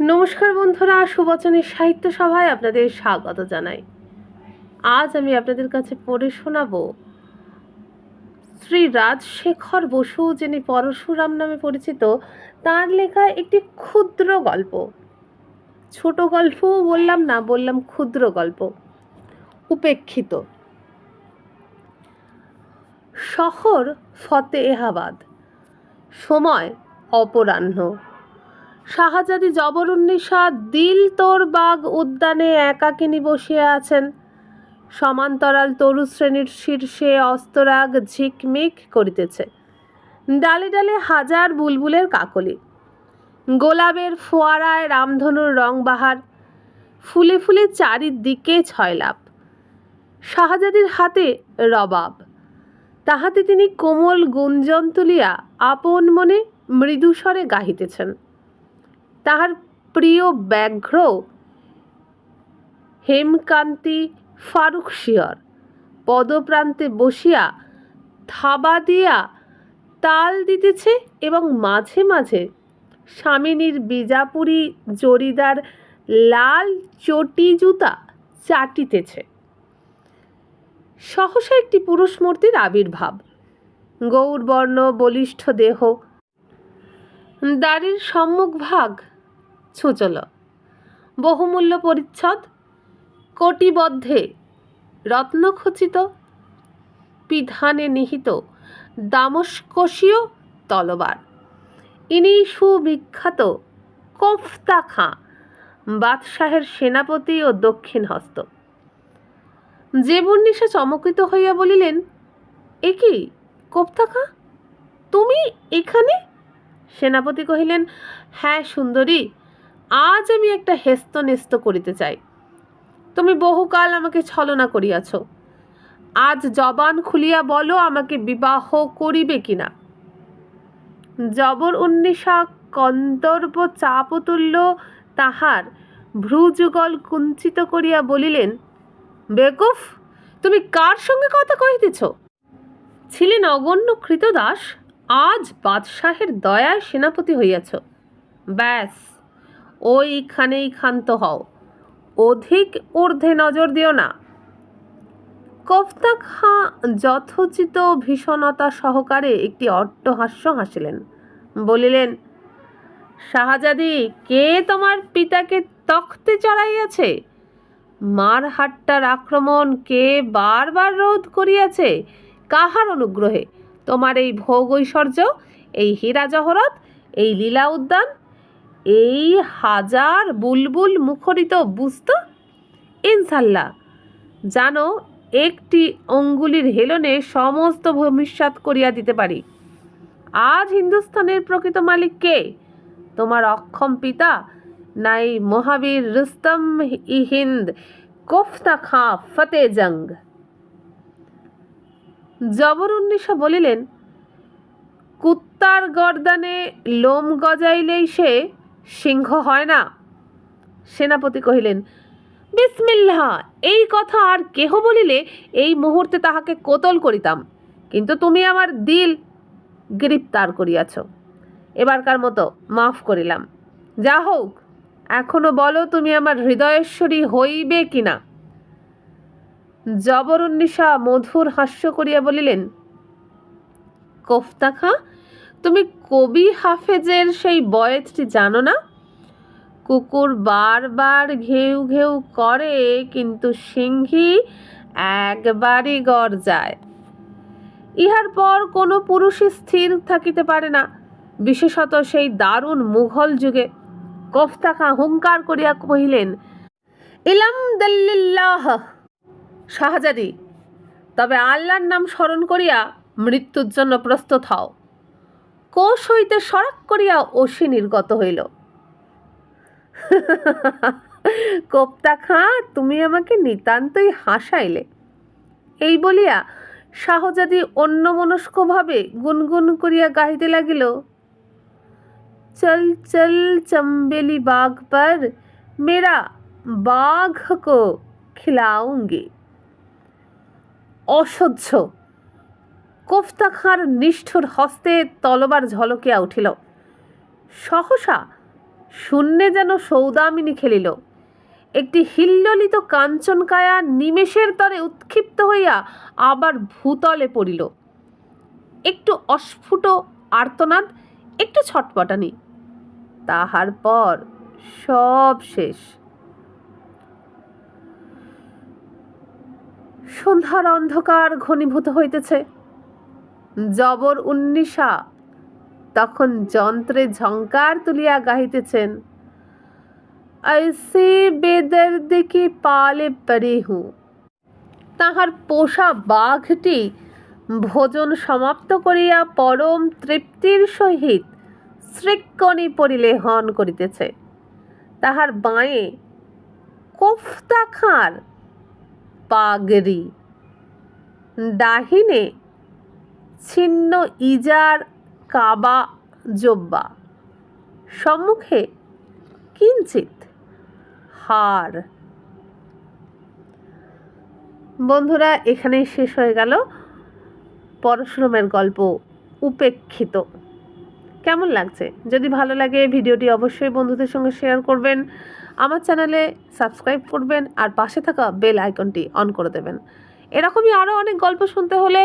নমস্কার বন্ধুরা সুবচনের সাহিত্য সভায় আপনাদের স্বাগত জানাই। আজ আমি আপনাদের কাছে পড়ে শোনাবো শ্রী রাজশেখর বসু, যিনি পরশুরাম নামে পরিচিত, তার লেখা একটি ক্ষুদ্র গল্প। ছোট গল্পও বললাম, না বললাম ক্ষুদ্র গল্প। উপেক্ষিত। শহর ফতেহাবাদ। সময় অপরাহ্ন। শাহজাদি জবরুন্নিশা দিল তোর বাগ উদ্যানে একাকিনী বসিয়া আছেন। সমান্তরাল তরু শ্রেণির শীর্ষে অস্তরাগ ঝিকমিক করিতেছে। ডালে ডালে হাজার বুলবুলের কাকলি। গোলাপের ফোয়ারায় রামধনুর রং বাহার। ফুলে ফুলে চারিদিকে ছয়লাভ শাহজাদির হাতে রবাব। তাহাতে তিনি কোমল গুঞ্জন তুলিয়া আপন মনে মৃদুস্বরে গাহিতেছেন। তাহার প্রিয় ব্যাঘ্র হেমকান্তি ফারুক শিয়র। পদপ্রান্তে বসিয়া থাবা দিয়া তাল দিতেছে এবং মাঝে মাঝে স্বামিনীর বিজাপুরি জরিদার লাল চটি জুতা চাটিতেছে। সহসা একটি পুরুষ মূর্তির আবির্ভাব। গৌরবর্ণ, বলিষ্ঠ দেহ। দাড়ির সম্মুখভাগ ছুচল বহুমূল্য পরিচ্ছদ, কোটিবদ্ধে রত্নখচিত, পিধানে নিহিত দামস্কসীয় তলবার ইনি সুবিখ্যাত কোফতা খাঁ, বাদশাহের সেনাপতি ও দক্ষিণ হস্ত। জেবুন্নিশা চমকিত হইয়া বলিলেন, এ কি, কোফতা খাঁ? তুমি এখানে? সেনাপতি কহিলেন হ্যাঁ সুন্দরী আজ আমি একটা হেস্ত নেস্ত করিতে চাই। তুমি বহুকাল আমাকে ছলনা করিয়াছ। আজ জবান খুলিয়া বলো আমাকে বিবাহ করিবে কিনা। জবর উন্নিশা কন্দর্প চাপতুল্য তাহার ভ্রুযুগল কুঞ্চিত করিয়া বলিলেন, বেকুফ, তুমি কার সঙ্গে কথা কহিতেছ? ছিলেন অগণ্য কৃতদাস, আজ বাদশাহের দয়ায় সেনাপতি হইয়াছ। ব্যাস ওইখানেই ক্ষান্ত হও। অধিক ঊর্ধ্বে নজর দিও না। কফতা খাঁ যথোচিত ভীষণতা সহকারে একটি অট্টহাস্য হাসিলেন। বলিলেন, শাহজাদি, কে তোমার পিতাকে তখতে চড়াইয়াছে? মার হাট্টার আক্রমণ কে বারবার রোধ করিয়াছে? কাহার অনুগ্রহে? তোমার এই ভোগ ঐশ্বর্য, এই হীরা জহরত, এই লীলা উদ্যান এই হাজার বুলবুল মুখরিত বুঝত? ইনশাল্লাহ। জানো, একটি অঙ্গুলির হেলনে সমস্ত ভবিষ্যৎ করিয়া দিতে পারি। আজ হিন্দুস্তানের প্রকৃত মালিক কে? তোমার অক্ষম পিতা নাই মহাবীর রুস্তম ই হিন্দ কোফতা খাঁ ফতে জঙ্গ। জবরুন্নিশা বলিলেন, কুত্তার গর্দানে লোম গজাইলেই সে সিংহ হয় না? সেনাপতি কহিলেন, বিসমিল্লাহ, এই কথা আর কেহ বলিলে এই মুহূর্তে তাহাকে কোতল করিতাম। কিন্তু তুমি আমার দিল গ্রেপ্তার করিয়াছ। এবারকার মতো মাফ করিলাম। যা হোক, এখনও বলো তুমি আমার হৃদয়েশ্বরী হইবে কিনা? জবরুন্নিশা মধুর হাস্য করিয়া বলিলেন, কোফতা খাঁ তুমি কবি হাফেজের সেই বয়েতটি জানো না? কুকুর বারবার ঘেউ ঘেউ করে, কিন্তু সিংহী একবারই গড় যায়। ইহার পর কোনো পুরুষই স্থির থাকিতে পারে না। বিশেষত সেই দারুণ মুঘল যুগে। কফতা খাঁ হুঙ্কার করিয়া কহিলেন, ইলাম দল্লিল্লাহ শাহজাদি, তবে আল্লাহর নাম স্মরণ করিয়া মৃত্যুর জন্য প্রস্তুত হও। কোষ হইতে সরাক করিয়া অসি নির্গত হইল। কোপ্তা খাঁ, তুমি আমাকে নিতান্তই হাসাইলে। এই বলিয়া শাহজাদি অন্যমনস্কভাবে গুনগুন করিয়া গাহিতে লাগিল, চল চল, চম্বেলি বাঘ পর, মেরা বাঘ কো খিলাউঙ্গি। অসহ্য কোফতা খাঁর নিষ্ঠুর হস্তে তলবার ঝলকিয়া উঠিল। সহসা শূন্যে যেন সৌদামিনী খেলিল। একটি হিল্ললিত কাঞ্চনকায়া নিমেষের তরে উৎক্ষিপ্ত হইয়া আবার ভূতলে পড়িল। একটু অস্ফুট আর্তনাদ, একটু ছটপটানি। তাহার পর সব শেষ। সন্ধ্যার অন্ধকার ঘনীভূত হইতেছে। জবর উন্নিশা। তখন যন্ত্রে ঝঙ্কার তুলিয়া গাহিতেছেন ऐसे বেদর্দ কি পালে পড়ে হুঁ তাহার পোষা বাঘটি ভোজন সমাপ্ত করিয়া পরম তৃপ্তির সহিত শৃক্কণি পরিলেহন করিতেছে। তাহার বাঁয়ে কোফতা খাঁর পাগড়ি। ডাহিনে ছিন্ন ইজার, কাবা, জব্বা। সম্মুখে কিঞ্চিত হার বন্ধুরা এখানেই শেষ হয়ে গেল পরশুরামের গল্প উপেক্ষিত। কেমন লাগছে? যদি ভালো লাগে, ভিডিওটি অবশ্যই বন্ধুদের সঙ্গে শেয়ার করবেন, আমার চ্যানেলে সাবস্ক্রাইব করবেন, আর পাশে থাকা বেল আইকনটি অন করে দেবেন। এরকমই আরও অনেক গল্প শুনতে হলে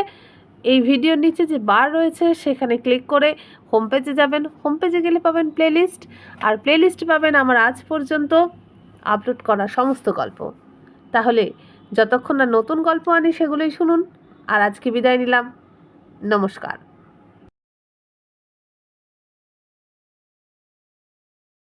এই ভিডিওর নিচে যে বার রয়েছে, সেখানে ক্লিক করে হোম পেজে যাবেন। হোম পেজে গেলে পাবেন প্লেলিস্ট আর প্লেলিস্ট পাবেন আমার আজ পর্যন্ত আপলোড করা সমস্ত গল্প। তাহলে যতক্ষণ না নতুন গল্প আনি, সেগুলোই শুনুন। আর আজকে বিদায় নিলাম। নমস্কার।